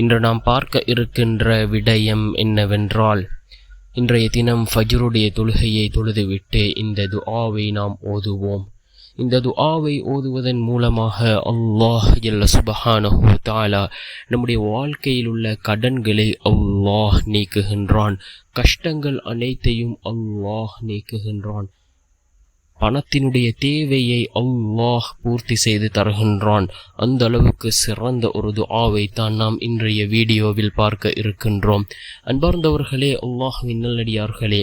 இன்று நாம் பார்க்க இருக்கின்ற விடயம் என்னவென்றால் இன்றைய தினம் ஃபஜ்ருடைய தொழுகையை தொழுதுவிட்டு இந்த துஆவை நாம் ஓதுவோம். இந்த துஆவை ஓதுவதன் மூலமாக அல்லாஹ் ஜல்ல சுபஹானஹு தாலா நம்முடைய வாழ்க்கையில் உள்ள கடன்களை அல்லாஹ் நீக்குகின்றான். கஷ்டங்கள் அனைத்தையும் அல்லாஹ் நீக்குகின்றான். பணத்தினுடைய தேவையை அல்லாஹ் பூர்த்தி செய்து தருகின்றான். அந்த அளவுக்கு சிறந்த ஒரு துஆவை தான் நாம் இன்றைய வீடியோவில் பார்க்க இருக்கின்றோம். அன்பார்ந்தவர்களே அல்லாஹ்வின் நல்லடியார்களே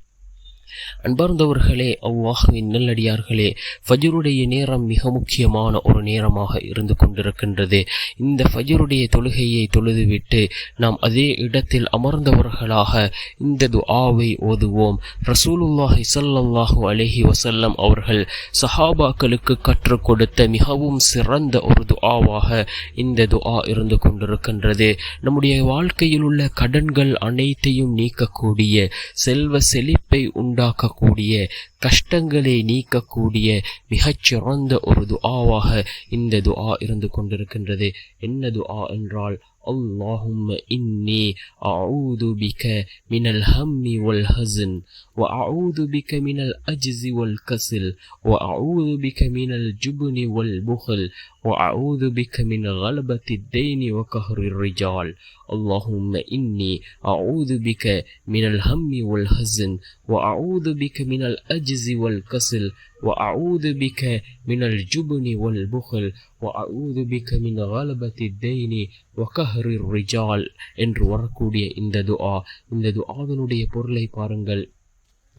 அன்பார்ந்தவர்களே அவ்வாஹுவின் நல்லடியார்களே ஃபஜருடைய நேரம் மிக முக்கியமான ஒரு நேரமாக இருந்து கொண்டிருக்கின்றது. இந்த ஃபஜருடைய தொழுகையை தொழுதுவிட்டு நாம் அதே இடத்தில் அமர்ந்தவர்களாக இந்த துஆவை ஓதுவோம். ரசூலுல்லாஹி சல்லாஹூ அலஹி வசல்லம் அவர்கள் சஹாபாக்களுக்கு கற்றுக் கொடுத்த மிகவும் சிறந்த ஒரு துஆவாக இந்த துஆ இருந்து கொண்டிருக்கின்றது. நம்முடைய வாழ்க்கையில் உள்ள கடன்கள் அனைத்தையும் நீக்கக்கூடிய செல்வ செழிப்பை உண்டாக்கக்கூடிய கஷ்டங்களை நீக்கக்கூடிய மிகச்சிறந்த ஒரு துஆவாக இந்த துஆ இருந்து கொண்டிருக்கின்றது. என்ன துஆ என்றால் اللهم إني أعوذ بك من الهم والحزن وأعوذ بك من الأجز والكسل وأعوذ بك من الجبن والبخل وأعوذ بك من غلبة الدين وقهر الرجال. اللهم إني أعوذ بك من الهم والحزن وأعوذ بك من الأجز والكسل وأعوذ بك من الجبن والبخل وأعوذ بك من غلبة الدين وقهر الرجال என்று வரக்கூடிய இந்த துஆ இந்த துஆவினுடைய பொருளை பாருங்கள்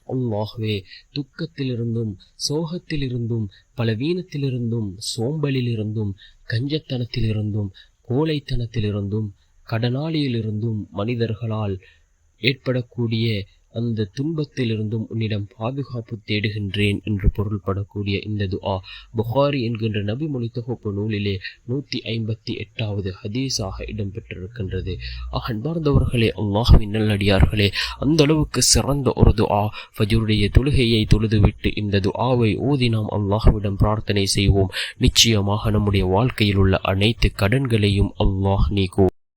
அல்லாஹ்வே துக்கத்திலிருந்தும் சோகத்திலிருந்தும் பலவீனத்திலிருந்தும் சோம்பலிலிருந்தும் கஞ்சத்தனத்திலிருந்தும் கோழைத்தனத்திலிருந்தும் கடனாளியிலிருந்தும் மனிதர்களால் ஏற்படக்கூடிய அந்த துன்பத்திலிருந்தும் உன்னிடம் பாதுகாப்பு தேடுகின்றேன் என்று பொருள்படக்கூடிய இந்த துஆ. புகாரி என்கின்ற நபிமொழி தொகுப்பு நூலிலே நூற்றி ஐம்பத்தி எட்டாவது ஹதீஸாக இடம்பெற்றிருக்கின்றது. அன்பார்ந்தவர்களே அல்லாஹுவின் நல்லடியார்களே அந்த அளவுக்கு சிறந்த ஒரு துஆ. ஃபஜருடைய தொழுகையை தொழுதுவிட்டு இந்த துஆவை ஓதி நாம் அல்லாஹுவிடம் பிரார்த்தனை செய்வோம். நிச்சயமாக நம்முடைய வாழ்க்கையில் உள்ள அனைத்து கடன்களையும் அல்லாஹ் நீக்குவோம்